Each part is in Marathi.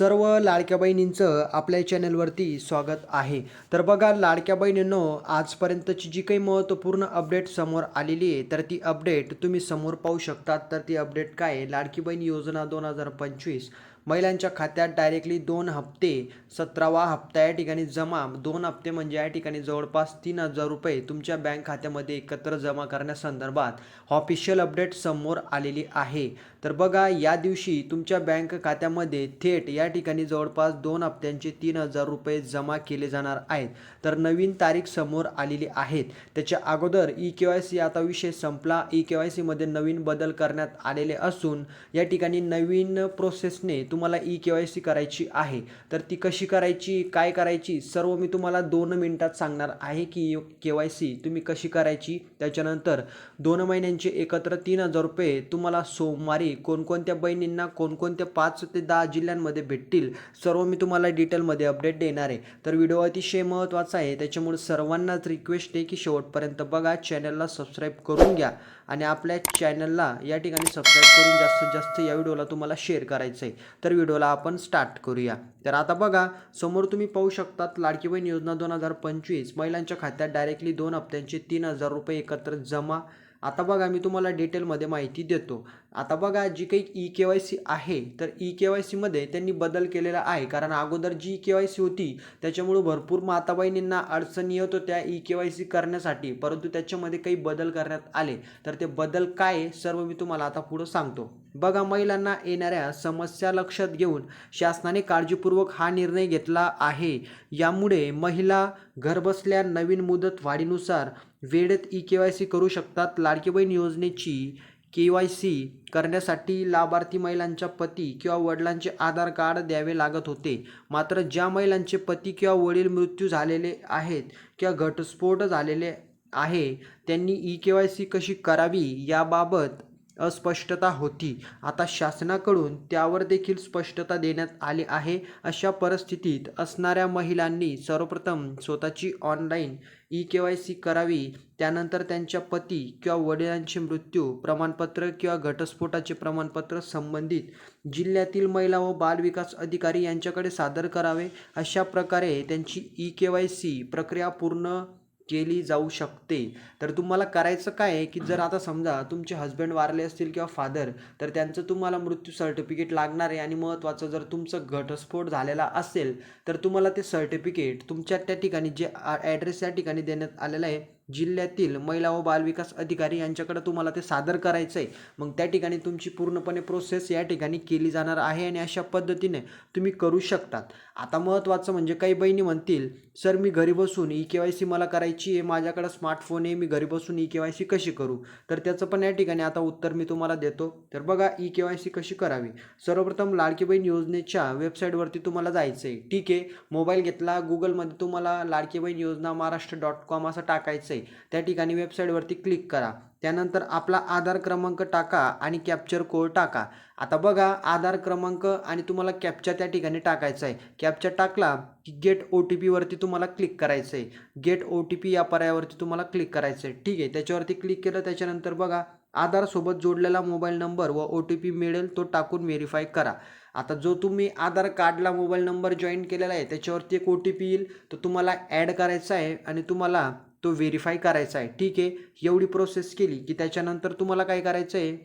सर्व लाडक्या बहिणींचं आपल्या चॅनलवरती स्वागत आहे. तर बघा लाडक्या बहिणींनो आजपर्यंतची जी काही महत्त्वपूर्ण अपडेट समोर आलेली आहे तर ती अपडेट तुम्ही समोर पाहू शकतात. तर ती अपडेट काय आहे? लाडकी बहीण योजना दोन हजार पंचवीस. महिलांच्या खात्यात डायरेक्टली दोन हप्ते सतरावा हप्ता या ठिकाणी जमा. दोन हप्ते म्हणजे या ठिकाणी जवळपास तीन हजार रुपये तुमच्या बँक खात्यामध्ये एकत्र जमा करण्यासंदर्भात ऑफिशियल अपडेट समोर आलेली आहे. तर बघा या दिवशी तुमच्या बँक खात्यामध्ये थेट या ठिकाणी जवळपास दोन हप्त्यांचे तीन हजार रुपये जमा केले जाणार आहेत. तर नवीन तारीख समोर आलेली आहेत त्याच्या अगोदर ई के वाय सी आता विषय संपला. ई के वाय सीमध्ये नवीन बदल करण्यात आलेले असून या ठिकाणी नवीन प्रोसेसने तुम्हाला ई के वाय सी करायची आहे तर ती कशी करायची काय करायची सर्व मी तुम्हाला दोन मिनिटात सांगणार आहे की के वाय सी तुम्ही कशी करायची. त्याच्यानंतर दोन महिन्यांचे एकत्र तीन हजार रुपये तुम्हाला सोमवारी कोणकोणत्या बहिणींना कोणकोणत्या पाच ते दहा जिल्ह्यांमध्ये भेटतील सर्व मी तुम्हाला डिटेलमध्ये अपडेट देणार आहे. तर व्हिडिओ अतिशय महत्त्वाचा आहे त्याच्यामुळे सर्वांनाच रिक्वेस्ट आहे की शेवटपर्यंत बघा चॅनलला सबस्क्राईब करून घ्या आणि आपल्या चॅनलला या ठिकाणी सबस्क्राईब करून जास्तीत जास्त या व्हिडिओला तुम्हाला शेअर करायचं आहे तर व्हिडिओला आपण स्टार्ट करूया. तर आता बघा समोर तुम्ही पाहू शकतात लाडकी बहीण योजना दोन हजार पंचवीस. महिलांच्या खात्यात डायरेक्टली दोन हप्त्यांचे तीन हजार रुपये एकत्र जमा आता बघा मी तुम्हाला डिटेलमध्ये माहिती देतो. आता बघा जी काही ई के वाय सी आहे तर ई के वाय सीमध्ये त्यांनी बदल केलेला आहे. कारण अगोदर जी के वाय सी होती त्याच्यामुळं भरपूर माता बहिणींना अडचणी येत होत्या ई के वाय सी करण्यासाठी. परंतु त्याच्यामध्ये काही बदल करण्यात आले. तर ते बदल काय सर्व मी तुम्हाला आता पुढं सांगतो. बघा महिलांना येणाऱ्या समस्या लक्षात घेऊन शासनाने काळजीपूर्वक हा निर्णय घेतला आहे. यामुळे महिला घरबसल्या नवीन मुदत वाढीनुसार वेळेत ई के वाय सी करू शकतात लाडकी बहीण योजनेची के वाय सी करण्यासाठी लाभार्थी महिलांच्या पती किंवा वडिलांचे आधार कार्ड द्यावे लागत होते. मात्र ज्या महिलांचे पती किंवा वडील मृत्यू झालेले आहेत किंवा घटस्फोट झालेले आहे त्यांनी ई के वाय सी कशी करावी याबाबत अस्पष्टता होती. आता शासनाकडून त्यावर देखील स्पष्टता देण्यात आली आहे. अशा परिस्थितीत असणाऱ्या महिलांनी सर्वप्रथम स्वतःची online E K Y C करावी. त्यानंतर त्यांच्या पती किंवा वडिलांचे मृत्यू प्रमाणपत्र किंवा घटस्फोटाचे प्रमाणपत्र संबंधित जिल्ह्यातील महिला व बालविकास अधिकारी यांच्याकडे सादर करावे. अशा प्रकारे त्यांची ई के वाय सी प्रक्रिया पूर्ण केली जाऊ शकते. तर तुम्हाला करायचं काय आहे की जर आता समजा तुमचे हस्बंड वारले असतील किंवा फादर तर त्यांचं तुम्हाला मृत्यू सर्टिफिकेट लागणार आहे आणि महत्त्वाचं जर तुमचं घटस्फोट झालेला असेल तर तुम्हाला ते सर्टिफिकेट तुमच्या त्या ठिकाणी जे ॲड्रेस त्या ठिकाणी देण्यात आलेला आहे. जिल्ह्यातील महिला व बालविकास अधिकारी यांच्याकडे तुम्हाला ते सादर करायचं आहे मग त्या ठिकाणी तुमची पूर्णपणे प्रोसेस या ठिकाणी केली जाणार आहे आणि अशा पद्धतीने तुम्ही करू शकतात. आता महत्त्वाचं म्हणजे काही बहिणी म्हणतील सर मी घरी बसून ई के वाय सी मला करायची आहे माझ्याकडं स्मार्टफोन आहे मी घरी बसून ई के वाय सी कशी करू? तर त्याचं पण या ठिकाणी आता उत्तर मी तुम्हाला देतो. तर बघा ई के वाय सी कशी करावी? सर्वप्रथम लाडकी बहीण योजनेच्या वेबसाईटवरती तुम्हाला जायचं आहे ठीक आहे मोबाईल घेतला गुगलमध्ये तुम्हाला लाडकी बहीण योजना महाराष्ट्र डॉट कॉम असं टाकायचं आहे त्या ठिकाणी वेबसाईटवरती क्लिक करा. त्यानंतर आपला आधार क्रमांक टाका आणि कॅप्चर कोड टाका. आता बघा आधार क्रमांक आणि तुम्हाला कॅप्चा त्या ठिकाणी टाकायचा आहे. कॅप्चा टाकला की गेट ओ टी पीवरती तुम्हाला क्लिक करायचं आहे. गेट ओ टी पी या पर्यायावरती तुम्हाला क्लिक करायचं आहे. ठीक आहे त्याच्यावरती क्लिक केलं त्याच्यानंतर बघा आधारसोबत जोडलेला मोबाईल नंबर व ओ टी पी मिळेल तो टाकून व्हेरीफाय करा. आता जो तुम्ही आधार कार्डला मोबाईल नंबर जॉईन केलेला आहे त्याच्यावरती एक ओ टी पी येईल तो तुम्हाला ॲड करायचा आहे आणि तुम्हाला तो व्हेरीफाय करायचा आहे. ठीक आहे? एवढी प्रोसेस केली की त्याच्यानंतर तुम्हाला काय करायचं आहे?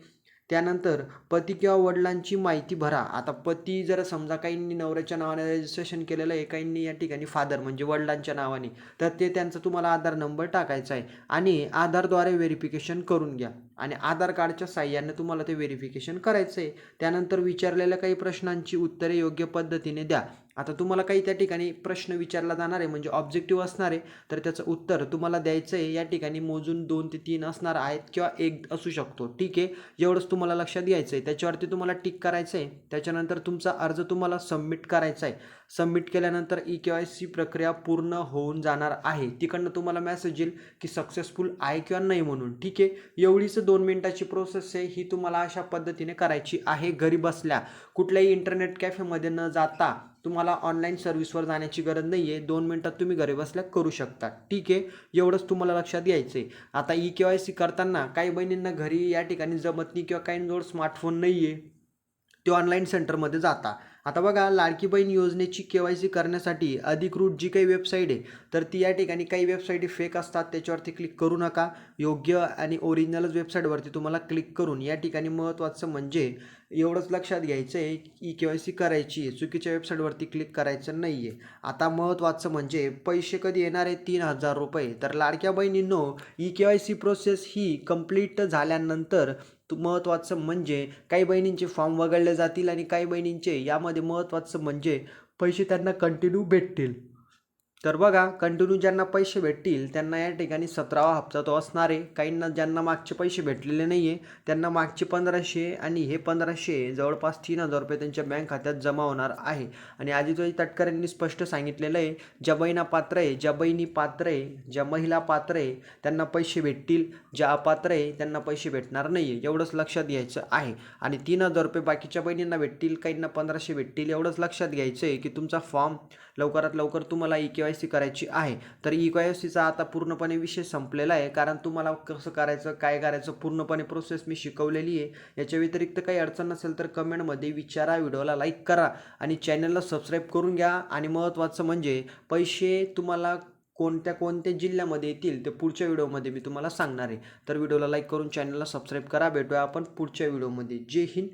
त्यानंतर पती किंवा वडिलांची माहिती भरा. आता पती जर समजा काहींनी नवऱ्याच्या नावाने रजिस्ट्रेशन केलेलं आहे काहींनी या ठिकाणी फादर म्हणजे वडिलांच्या नावाने तर ते त्यांचा तुम्हाला आधार नंबर टाकायचा आहे आणि आधारद्वारे व्हेरिफिकेशन करून घ्या. आणि आधार कार्डच्या साह्याने तुम्हाला ते व्हेरिफिकेशन करायचं आहे त्यानंतर विचारलेल्या काही प्रश्नांची उत्तरे योग्य पद्धतीने द्या. आता तुम्हाला काही त्या ठिकाणी प्रश्न विचारला जाणार आहे म्हणजे ऑब्जेक्टिव्ह असणार आहे तर त्याचं उत्तर तुम्हाला द्यायचं आहे या ठिकाणी मोजून दोन ते तीन असणार आहेत किंवा एक असू शकतो. ठीक आहे? एवढंच तुम्हाला लक्षात घ्यायचं आहे त्याच्यावरती तुम्हाला टिक करायचं आहे त्याच्यानंतर तुमचा अर्ज तुम्हाला सबमिट करायचा आहे सबमिट केल्यानंतर ई के वाय सी प्रक्रिया पूर्ण होऊन जाणार आहे. तिकडनं तुम्हाला मॅसेज येईल की सक्सेसफुल आहे किंवा नाही म्हणून. ठीक आहे? एवढीच दोन मिनटाची प्रोसेस आहे. ही तुम्हाला अशा पद्धतीने करायची आहे. घरी बसल्या कुठल्याही इंटरनेट कॅफेमध्ये न जाता तुम्हाला ऑनलाईन सर्व्हिसवर जाण्याची गरज नाही आहे दोन मिनटात तुम्ही घरी बसल्या करू शकता. ठीक आहे? एवढंच तुम्हाला लक्षात घ्यायचं आहे आता ई के वाय सी करताना काही बहिणींना घरी या ठिकाणी जमत नाही किंवा काहींजवळ स्मार्टफोन नाही आहे ते ऑनलाईन सेंटरमध्ये जाता. आता बघा लाडकी बहीण योजनेची के वाय सी करण्यासाठी अधिकृत जी काही वेबसाईट आहे तर ती या ठिकाणी काही वेबसाईट फेक असतात त्याच्यावरती क्लिक करू नका. योग्य आणि ओरिजिनलच वेबसाईटवरती तुम्हाला क्लिक करून या ठिकाणी महत्त्वाचं म्हणजे एवढंच लक्षात घ्यायचं आहे की के वाय सी करायची आहे चुकीच्या वेबसाईटवरती क्लिक करायचं नाही आहे आता महत्त्वाचं म्हणजे पैसे कधी येणार आहे तीन हजार रुपये. तर लाडक्या बहिणींनो E K Y C process ही कंप्लीट झाल्यानंतर महत्त्वाचं म्हणजे काही बहिणींचे फॉर्म वगळले जातील आणि काही बहिणींचे यामध्ये महत्त्वाचं म्हणजे पैसे त्यांना कंटिन्यू भेटतील. तर बघा कंटिन्यू ज्यांना पैसे भेटतील त्यांना या ठिकाणी सतरावा हप्ता तो असणार आहे. काहींना ज्यांना मागचे पैसे भेटलेले नाही आहे त्यांना मागचे पंधराशे आणि हे पंधराशे जवळपास तीन हजार रुपये त्यांच्या बँक खात्यात जमा होणार आहे. आणि आदित्य तटकर यांनी स्पष्ट सांगितलेलं आहे ज्या बहिणा पात्र आहे ज्या बहिणी पात्र आहे ज्या महिला पात्र आहे त्यांना पैसे भेटतील. ज्या अपात्र आहे त्यांना पैसे भेटणार नाही आहे एवढंच लक्षात घ्यायचं आहे. आणि तीन हजार रुपये बाकीच्या बहिणींना भेटतील काहींना पंधराशे भेटतील. एवढंच लक्षात घ्यायचं आहे की तुमचा फॉर्म लवकरात लवकर तुम्हाला ई के वाय सी करायची आहे. तर ई के वाय सीचा आता पूर्णपणे विषय संपलेला आहे. कारण तुम्हाला कसं करायचं काय करायचं पूर्णपणे प्रोसेस मी शिकवलेली आहे. याच्या व्यतिरिक्त काही अडचण नसेल तर कमेंटमध्ये विचारा व्हिडिओला लाईक करा आणि चॅनलला सबस्क्राईब करून घ्या. आणि महत्त्वाचं म्हणजे पैसे तुम्हाला कोणत्या कोणत्या जिल्ह्यामध्ये येतील ते पुढच्या व्हिडिओमध्ये मी तुम्हाला सांगणार आहे. तर व्हिडिओला लाईक करून चॅनलला सबस्क्राईब करा. भेटूया आपण पुढच्या व्हिडिओमध्ये. जय हिंद.